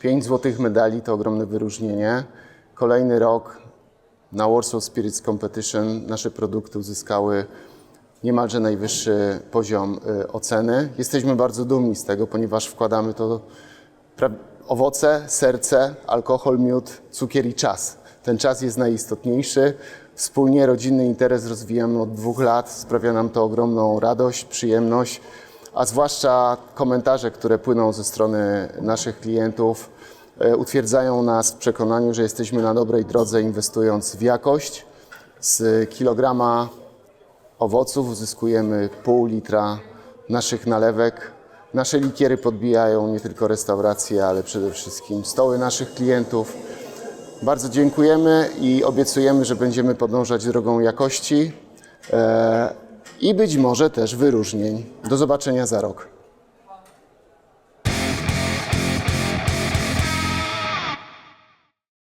5 złotych medali to ogromne wyróżnienie. Kolejny rok na Warsaw Spirits Competition nasze produkty uzyskały niemalże najwyższy poziom y, oceny. Jesteśmy bardzo dumni z tego, ponieważ wkładamy to owoce, serce, alkohol, miód, cukier i czas. Ten czas jest najistotniejszy. Wspólnie rodzinny interes rozwijamy od dwóch lat. Sprawia nam to ogromną radość, przyjemność, a zwłaszcza komentarze, które płyną ze strony naszych klientów, e, utwierdzają nas w przekonaniu, że jesteśmy na dobrej drodze, inwestując w jakość. Z kilograma owoców uzyskujemy pół litra naszych nalewek. Nasze likiery podbijają nie tylko restauracje, ale przede wszystkim stoły naszych klientów. Bardzo dziękujemy i obiecujemy, że będziemy podążać drogą jakości e, i być może też wyróżnień. Do zobaczenia za rok.